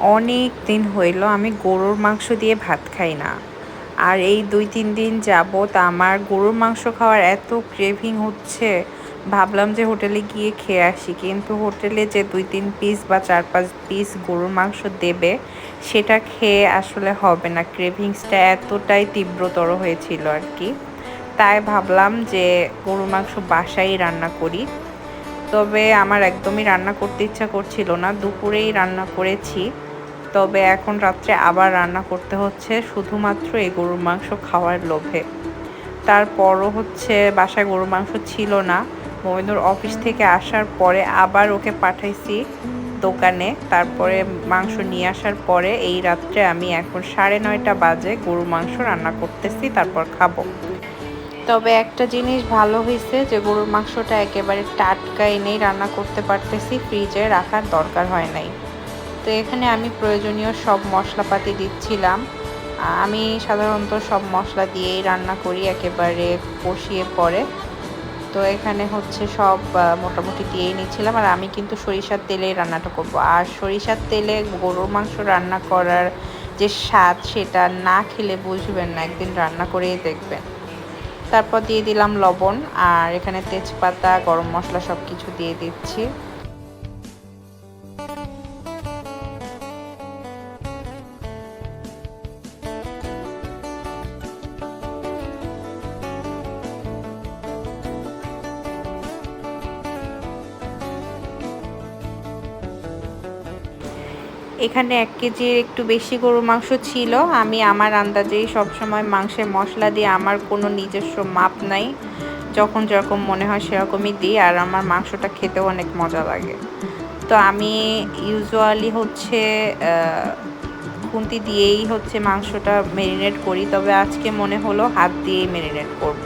অনেক দিন হইল আমি গরুর মাংস দিয়ে ভাত খাই না। আর এই দুই, তিন দিন যাবত আমার গরুর মাংস খাওয়ার এত ক্রেভিং হচ্ছে, ভাবলাম যে হোটেলে গিয়ে খেয়ে আসি। কিন্তু হোটেলে যে দুই, তিন পিস বা চার, পাঁচ পিস গরুর মাংস দেবে, সেটা খেয়ে আসলে হবে না। ক্রেভিংসটা এতটাই তীব্রতর হয়েছিল আর কি। তাই ভাবলাম যে গরুর মাংস বাসায় রান্না করি। তবে আমার একদমই রান্না করতে ইচ্ছা করছিল না। দুপুরেই রান্না করেছি। তবে এখন রাত্রে আবার রান্না করতে হচ্ছে শুধুমাত্র এই গরুর মাংস খাওয়ার লোভে। তারপরও হচ্ছে বাসায় গরুর মাংস ছিল না। মমিনুর অফিস থেকে আসার পরে আবার ওকে পাঠাইছি দোকানে। তারপরে মাংস নিয়ে আসার পরে এই রাত্রে আমি এখন সাড়ে নয়টা বাজে গরুর মাংস রান্না করতেছি, তারপর খাব। তবে একটা জিনিস ভালো হয়েছে যে গরুর মাংসটা একেবারে টাটকা এনেই রান্না করতে পারতেছি, ফ্রিজে রাখার দরকার হয় নাই। তো এখানে আমি প্রয়োজনীয় সব মশলাপাতি দিচ্ছিলাম। আমি সাধারণত সব মশলা দিয়েই রান্না করি, একেবারে কষিয়ে পরে। তো এখানে হচ্ছে সব মোটামুটি দিয়েই নিচ্ছিলাম। আর আমি কিন্তু সরিষার তেলেই রান্নাটা করব। আর সরিষার তেলে গরুর মাংস রান্না করার যে স্বাদ, সেটা না খেলে বুঝবেন না, একদিন রান্না করেই দেখবেন। তারপর দিয়ে দিলাম লবণ, আর এখানে তেজপাতা, গরম মশলা সব কিছু দিয়ে দিচ্ছি। এখানে এক কেজির একটু বেশি গরুর মাংস ছিল। আমি আমার আন্দাজেই সবসময় মাংসের মশলা দিয়ে আমার কোনো নিজস্ব মাপ নাই। যখন যেরকম মনে হয় সেরকমই দিই আর আমার মাংসটা খেতেও অনেক মজা লাগে। তো আমি ইউজুয়ালি হচ্ছে খুন্তি দিয়েই হচ্ছে মাংসটা মেরিনেট করি। তবে আজকে মনে হলো হাত দিয়েই মেরিনেট করব।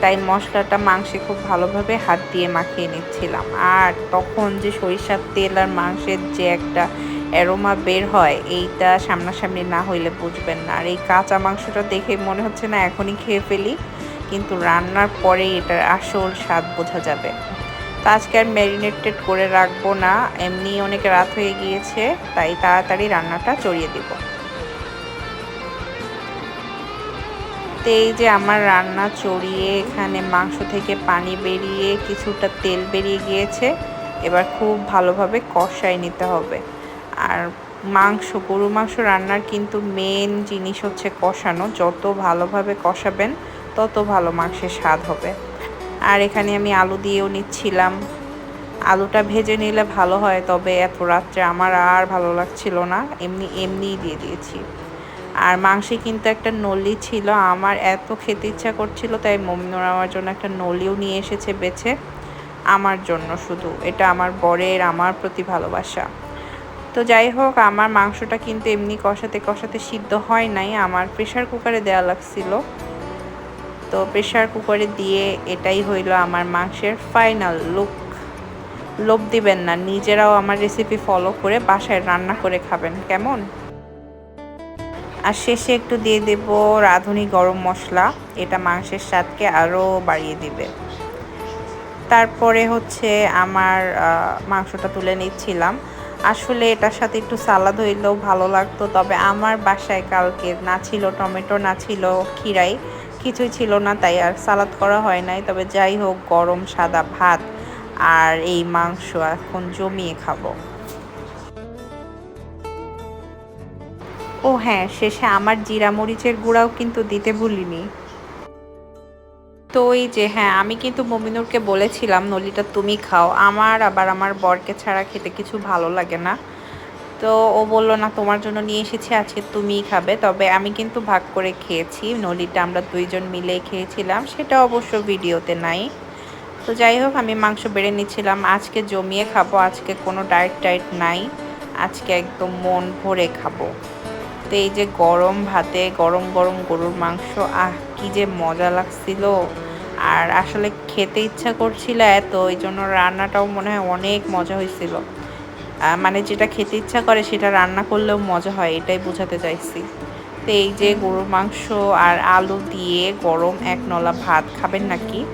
তাই মশলাটা মাংসে খুব ভালোভাবে হাত দিয়ে মাখিয়ে নিচ্ছিলাম। আর তখন যে সরিষার তেল আর মাংসের যে একটা অ্যারোমা বের হয়, এইটা সামনাসামনি না হইলে বুঝবেন না। আর এই কাঁচা মাংসটা দেখে মনে হচ্ছে না এখনই খেয়ে ফেলি, কিন্তু রান্নার পরে এটার আসল স্বাদ বোঝা যাবে। তো আজকে আর ম্যারিনেটেড করে রাখব না এমনি অনেক রাত হয়ে গিয়েছে, তাই তাড়াতাড়ি রান্নাটা চড়িয়ে দিব। তো এই যে আমার রান্না চড়িয়ে এখানে মাংস থেকে পানি বেরিয়ে কিছুটা তেল বেরিয়ে গিয়েছে, এবার খুব ভালোভাবে কষাই নিতে হবে। আর মাংস গরু মাংস রান্নার কিন্তু মেন জিনিস হচ্ছে কষানো। যত ভালোভাবে কষাবেন, তত ভালো মাংসের স্বাদ হবে। আর এখানে আমি আলু দিয়েও নিচ্ছিলাম। আলুটা ভেজে নিলে ভালো হয়, তবে এত রাত্রে আমার আর ভালো লাগছিল না। এমনি, এমনিই দিয়ে দিয়েছি। আর মাংসে কিন্তু একটা নলি ছিল। আমার এত খেতে ইচ্ছা করছিল, তাই মমিনুর আমার জন্য একটা নলিও নিয়ে এসেছে বেছে। আমার জন্য শুধু। এটা আমার বরের, আমার প্রতি ভালোবাসা। তো যাই হোক, আমার মাংসটা কিন্তু এমনি কষাতে কষাতে সিদ্ধ হয় নাই। আমার প্রেশার কুকারে দেওয়া লাগছিল। তো প্রেশার কুকারে দিয়ে এটাই হইল আমার মাংসের ফাইনাল লুক লোভ দিবেন না, নিজেরাও আমার রেসিপি ফলো করে বাসায় রান্না করে খাবেন, কেমন? আর শেষে একটু দিয়ে দেব রাঁধুনি গরম মশলা। এটা মাংসের স্বাদকে আরও বাড়িয়ে দিবে। তারপরে হচ্ছে আমার মাংসটা তুলে নিচ্ছিলাম। আসলে এটার সাথে একটু সালাদ হইলেও ভালো লাগতো, তবে আমার বাসায় কালকে না ছিল, টমেটো না ছিল, খিরাই কিছুই ছিল না, তাই আর সালাদ করা হয় নাই। তবে যাই হোক, গরম সাদা ভাত আর এই মাংস এখন জমিয়ে খাব। ও হ্যাঁ শেষে আমার জিরা মরিচের গুঁড়াও কিন্তু দিতে ভুলিনি। তো এই যে হ্যাঁ আমি কিন্তু মমিনুরকে বলেছিলাম, নলিটা তুমি খাও। আমার আবার আমার বরকে ছাড়া খেতে কিছু ভালো লাগে না। তো ও বলল, না, তোমার জন্য নিয়ে এসেছি, আজকে তুমিই খাবে। তবে আমি কিন্তু ভাগ করে খেয়েছি, নলিটা আমরা দুইজন মিলেই খেয়েছিলাম, সেটা অবশ্য ভিডিওতে নাই। তো যাই হোক, আমি মাংস বেড়ে নিচ্ছিলাম, আজকে জমিয়ে খাব, আজকে কোনো ডায়েট টায়েট নাই, আজকে একদম মন ভরে খাব। তো এই যে গরম ভাতে, গরম গরম গরুর মাংস, আহ, কি যে মজা লাগছিল। আর আসলে খেতে ইচ্ছা করছিল এত ওই জন্য রান্নাটাও মনে হয় অনেক মজা হয়েছিল। মানে যেটা খেতে ইচ্ছা করে সেটা রান্না করলেও মজা হয়, এটাই বোঝাতে চাইছি। তো এই যে গরুর মাংস আর আলু দিয়ে গরম এক নলা ভাত খাবেন নাকি?